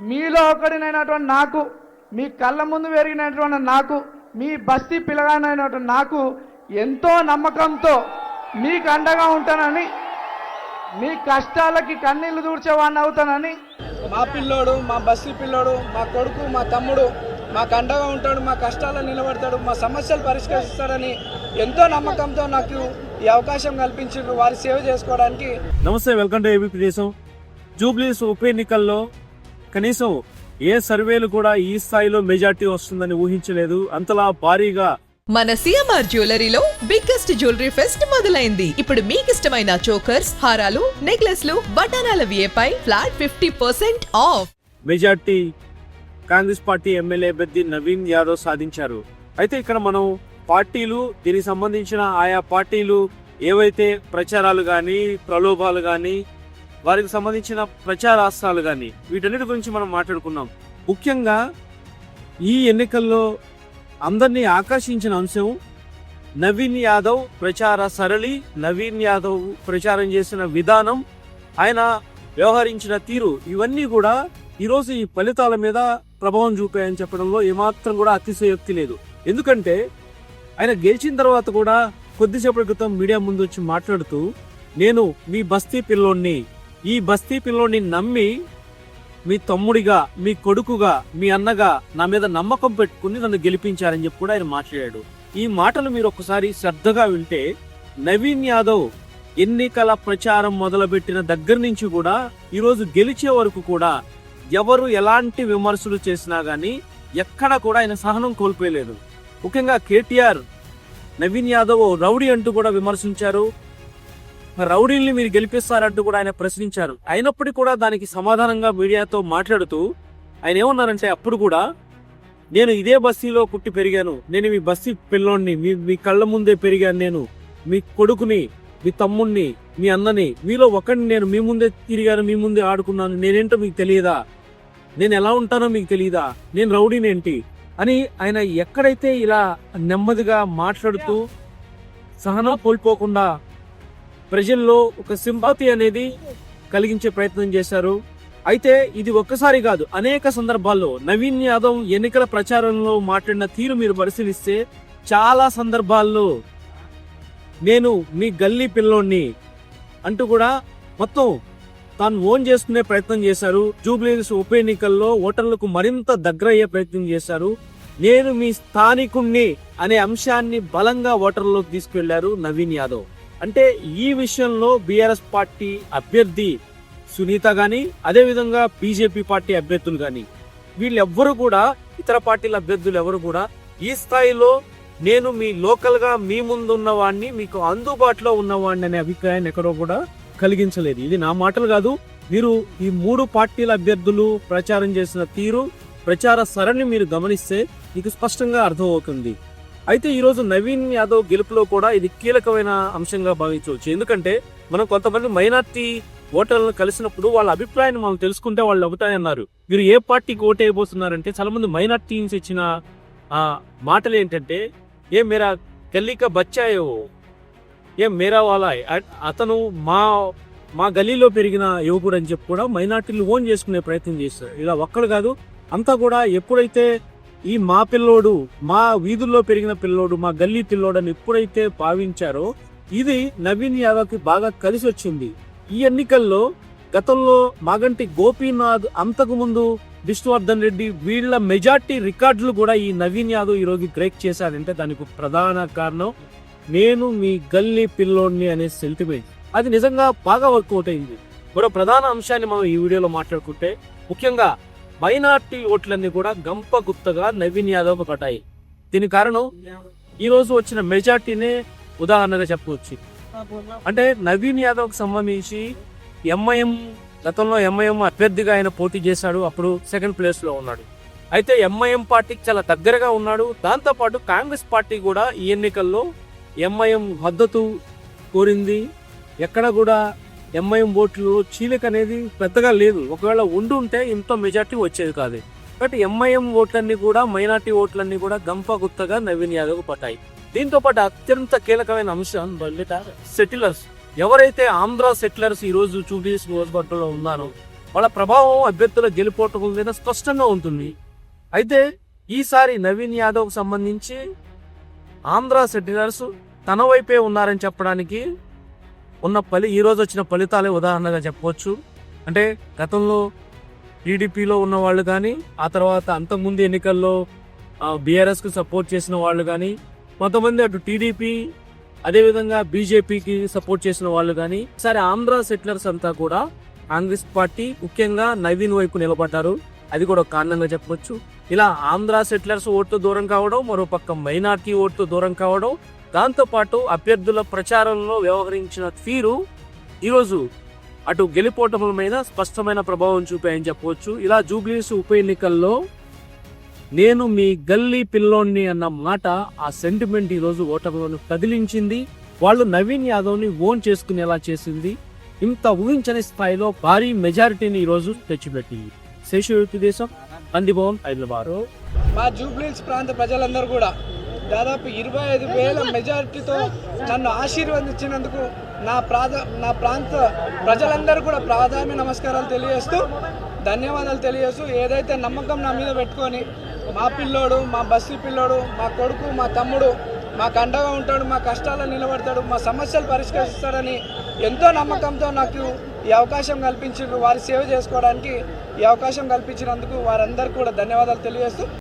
మీలో ఒకడినైనటువంటి నాకు మీ కళ్ళ ముందు పెరిగినటువంటి నాకు మీ బస్తీ పిల్లగానైనటువంటి నాకు ఎంతో నమ్మకంతో మీకు అండగా ఉంటానని మీ కష్టాలకి కన్నీళ్ళు దూడ్చేవాడిని అవుతానని. మా పిల్లోడు మా బస్సు పిల్లోడు మా కొడుకు మా తమ్ముడు మాకు అండగా ఉంటాడు మా కష్టాల్లో నిలబడతాడు మా సమస్యలు పరిష్కరిస్తాడని ఎంతో నమ్మకంతో నాకు ఈ అవకాశం కల్పించారు వారి సేవ చేసుకోవడానికి నమస్తే వెల్కమ్ టు ఏబీపీ దేశం. జూబ్లీస్ ఉప ఎన్నికల్లో కనీసం ఏ సర్వేలు కూడా ఈ స్థాయిలో మెజార్టీ వస్తుందని ఊహించలేదు. అంతలా భారీగా మన సిఎంఆర్ జ్యువెలరీలో బిగ్గెస్ట్ జ్యువెలరీ ఫెస్ట్ మొదలైంది. ఇప్పుడు మీకు ఇష్టమైన చోకర్స్ హారాలు నెక్లెస్లు బటానాల విఏపై flat fifty percent off. Majority Congress party MLA అభ్యర్థి నవీన్ యాదవ్ సాధించారు. అయితే ఇక్కడ మనం పార్టీలు దీనికి సంబంధించిన ఆయా పార్టీలు ఏవైతే ప్రచారాలు కానీ ప్రలోభాలు కానీ వారికి సంబంధించిన ప్రచారాస్త్రాలు కానీ వీటన్నిటి గురించి మనం మాట్లాడుకున్నాం. ముఖ్యంగా ఈ ఎన్నికల్లో అందరినీ ఆకర్షించిన అంశం నవీన్ యాదవ్ ప్రచార సరళి నవీన్ యాదవ్ ప్రచారం చేసిన విధానం ఆయన వ్యవహరించిన తీరు ఇవన్నీ కూడా ఈరోజు ఈ ఫలితాల మీద ప్రభావం చూపాయని చెప్పడంలో ఏమాత్రం కూడా అతిశయోక్తి లేదు. ఎందుకంటే ఆయన గెలిచిన తర్వాత కూడా కొద్దిసేపటి క్రితం మీడియా ముందు వచ్చి మాట్లాడుతూ నేను మీ బస్తీ పిల్లోడిని ఈ బస్తీ పిల్లోని నమ్మి మీ తమ్ముడిగా మీ కొడుకుగా మీ అన్నగా నా మీద నమ్మకం పెట్టుకుని నన్ను గెలిపించారని చెప్పి కూడా ఆయన మాట్లాడాడు. ఈ మాటలు మీరు ఒకసారి శ్రద్ధగా వింటే నవీన్ యాదవ్ ఎన్నికల ప్రచారం మొదలుపెట్టిన దగ్గర నుంచి కూడా ఈరోజు గెలిచే వరకు కూడా ఎవరు ఎలాంటి విమర్శలు చేసినా గానీ ఎక్కడ కూడా ఆయన సహనం కోల్పోయలేదు. ముఖ్యంగా కేటీఆర్ నవీన్ యాదవ్ రౌడీ అంటూ కూడా విమర్శించారు. రౌడీల్ని మీరు గెలిపిస్తారంటూ కూడా ఆయన ప్రశ్నించారు. అయినప్పటికీ కూడా దానికి సమాధానంగా మీడియాతో మాట్లాడుతూ ఆయన ఏమన్నారంటే అప్పుడు కూడా నేను ఇదే బస్తీలో పుట్టి పెరిగాను. నేను మీ బస్తీ పిల్లోడిని మీ మీ కళ్ళ ముందే పెరిగాను నేను. మీ కొడుకుని మీ తమ్ముణ్ణి మీ అన్నని మీలో ఒకరిని నేను మీ ముందే తిరిగాను మీ ముందే ఆడుకున్నాను. నేనేంటో మీకు తెలియదా? నేను ఎలా ఉంటానో మీకు తెలియదా? నేను రౌడీనేంటి అని ఆయన ఎక్కడైతే ఇలా నెమ్మదిగా మాట్లాడుతూ సహనం కోల్పోకుండా ప్రజల్లో ఒక సింపతి అనేది కలిగించే ప్రయత్నం చేశారు. అయితే ఇది ఒక్కసారి కాదు అనేక సందర్భాల్లో నవీన్ యాదవ్ ఎన్నికల ప్రచారంలో మాట్లాడిన తీరు మీరు పరిశీలిస్తే చాలా సందర్భాల్లో నేను మీ గల్లీ పిల్లోని అంటూ కూడా మొత్తం తాను ఓన్ చేసుకునే ప్రయత్నం చేశారు. జూబ్లీస్ ఉప ఎన్నికల్లో ఓటర్లకు మరింత దగ్గర అయ్యే ప్రయత్నం చేశారు. నేను మీ స్థానికుణ్ణి అనే అంశాన్ని బలంగా ఓటర్లోకి తీసుకువెళ్ళారు నవీన్ యాదవ్. అంటే ఈ విషయంలో బీఆర్ఎస్ పార్టీ అభ్యర్థి సునీత గాని అదేవిధంగా బీజేపీ పార్టీ అభ్యర్థులు కానీ వీళ్ళెవ్వరు కూడా ఇతర పార్టీల అభ్యర్థులు ఎవరు కూడా ఈ స్థాయిలో నేను మీ లోకల్గా మీ ముందు ఉన్నవాడిని మీకు అందుబాటులో ఉన్నవాడిని అనే అభిప్రాయాన్ని ఎక్కడో కూడా కలిగించలేదు. ఇది నా మాటలు కాదు. మీరు ఈ మూడు పార్టీల అభ్యర్థులు ప్రచారం చేసిన తీరు ప్రచార సరణి మీరు గమనిస్తే మీకు స్పష్టంగా అర్థమవుతుంది. అయితే ఈరోజు నవీన్ యాదవ్ గెలుపులో కూడా ఇది కీలకమైన అంశంగా భావించవచ్చు. ఎందుకంటే మనం కొంతమంది మైనార్టీ ఓటర్లను కలిసినప్పుడు వాళ్ళ అభిప్రాయాన్ని మనం తెలుసుకుంటే వాళ్ళు అవుతాయన్నారు మీరు ఏ పార్టీకి ఓటు వేయబోతున్నారంటే చాలా మంది నుంచి ఇచ్చిన ఆ మాటలు ఏంటంటే ఏ మేరా గల్లీక బచ్చాయో ఏ మేరా వాలాయ్ అతను మా మా గల్లీలో పెరిగిన యువకుడు అని చెప్పి కూడా మైనార్టీలు ఓన్ చేసుకునే ప్రయత్నం చేస్తారు. ఇలా ఒక్కడు కాదు అంతా కూడా ఎప్పుడైతే ఈ మా పిల్లోడు మా వీధుల్లో పెరిగిన పిల్లోడు మా గల్లీ పిల్లోడు అని ఎప్పుడైతే భావించారో ఇది నవీన్ యాదవ్కి బాగా కలిసి వచ్చింది ఈ ఎన్నికల్లో గతంలో మాగంటి గోపీనాథ్ అంతకుముందు విష్ణువర్ధన్ రెడ్డి వీళ్ళ మెజార్టీ రికార్డులు కూడా ఈ నవీన్ యాదవ్ ఈ రోజు బ్రేక్ చేశారంటే దానికి ప్రధాన కారణం నేను మీ గల్లీ పిల్లోడిని అనే సెంటిమెంట్ అది నిజంగా బాగా వర్కౌట్ అయింది. మరో ప్రధాన అంశాన్ని మనం ఈ వీడియోలో మాట్లాడుకుంటే ముఖ్యంగా మైనార్టీ ఓట్లన్నీ కూడా గంప గుప్తగా నవీన్ యాదవ్ పట్టాయి దీని కారణం ఈ రోజు వచ్చిన మెజార్టీనే ఉదాహరణగా చెప్పవచ్చు. అంటే నవీన్ యాదవ్కి సంబంధించి ఎంఐఎం గతంలో ఎంఐఎం అభ్యర్థిగా ఆయన పోటీ చేశాడు అప్పుడు సెకండ్ ప్లేస్లో ఉన్నాడు. అయితే ఎంఐఎం పార్టీకి చాలా దగ్గరగా ఉన్నాడు. దాంతోపాటు కాంగ్రెస్ పార్టీ కూడా ఈ ఎన్నికల్లో ఎంఐఎం మద్దతు కోరింది. ఎక్కడ కూడా ఎంఐఎం ఓట్లు చీలిక అనేది పెద్దగా లేదు. ఒకవేళ ఉండి ఉంటే ఇంత మెజార్టీ వచ్చేది కాదు. కాబట్టి ఎంఐఎం ఓట్లన్నీ కూడా మైనార్టీ ఓట్లన్నీ కూడా గంప గుత్తగా నవీన్ యాదవ్ పట్టాయి. దీంతో పాటు అత్యంత కీలకమైన అంశం సెటిలర్స్. ఎవరైతే ఆంధ్ర సెటిలర్స్ ఈ రోజు చూపి నియోజకవర్గంలో ఉన్నారో వాళ్ళ ప్రభావం అభ్యర్థుల గెలుపోటముల మీద స్పష్టంగా ఉంటుంది. అయితే ఈసారి నవీన్ యాదవ్ సంబంధించి ఆంధ్ర సెటిలర్స్ తన వైపే ఉన్నారని చెప్పడానికి ఉన్న ఫలి ఈ రోజు వచ్చిన ఫలితాలే ఉదాహరణగా చెప్పవచ్చు. అంటే గతంలో టీడీపీలో ఉన్న వాళ్ళు కానీ ఆ తర్వాత అంతకుముందు ఎన్నికల్లో బీఆర్ఎస్కు సపోర్ట్ చేసిన వాళ్ళు కానీ కొంతమంది అటు టీడీపీ అదేవిధంగా బీజేపీకి సపోర్ట్ చేసిన వాళ్ళు కానీ సరే ఆంధ్ర సెటిలర్స్ అంతా కూడా కాంగ్రెస్ పార్టీ ముఖ్యంగా నవీన్ వైపు నిలబడ్డారు. అది కూడా ఒక కారణంగా చెప్పవచ్చు ఇలా ఆంధ్ర సెటిలర్స్ ఓట్లు దూరం కావడం మరో పక్క మైనార్టీ ఓట్లు దూరం కావడం దాంతోపాటు అభ్యర్థుల ప్రచారంలో వ్యవహరించిన తీరు ఈరోజు అటు గెలిపోటముల మీద స్పష్టమైన ప్రభావం చూపాయని చెప్పవచ్చు. ఇలా జూబ్లీస్ ఉప ఎన్నికల్లో నేను మీ గల్లీ పిల్లోన్ని అన్న మాట ఆ సెంటిమెంట్ ఈరోజు ఓటములను కదిలించింది. వాళ్ళు నవీన్ యాదవ్ని ఓన్ చేసుకునేలా చేసింది. ఇంత ఊహించని స్థాయిలో భారీ మెజారిటీని ఈరోజు తెచ్చిపెట్టింది. శేషు దేశం అందిభవన్ హైదరాబాద్. మా జూబ్లీస్ ప్రాంత ప్రజలందరూ కూడా దాదాపు ఇరవై ఐదు వేల మెజారిటీతో నన్ను ఆశీర్వదించినందుకు నా ప్రాధా నా ప్రాంత ప్రజలందరూ కూడా ప్రాధాన్య నమస్కారాలు తెలియజేస్తూ ధన్యవాదాలు తెలియజేస్తూ ఏదైతే నమ్మకం నా మీద పెట్టుకొని మా పిల్లోడు మా బస్సు పిల్లోడు మా కొడుకు మా తమ్ముడు మాకు అండగా ఉంటాడు మా కష్టాల్లో నిలబడతాడు మా సమస్యలు పరిష్కరిస్తాడని ఎంతో నమ్మకంతో నాకు ఈ అవకాశం కల్పించారు వారి సేవ చేసుకోవడానికి ఈ అవకాశం కల్పించినందుకు వారందరికీ కూడా ధన్యవాదాలు తెలియజేస్తూ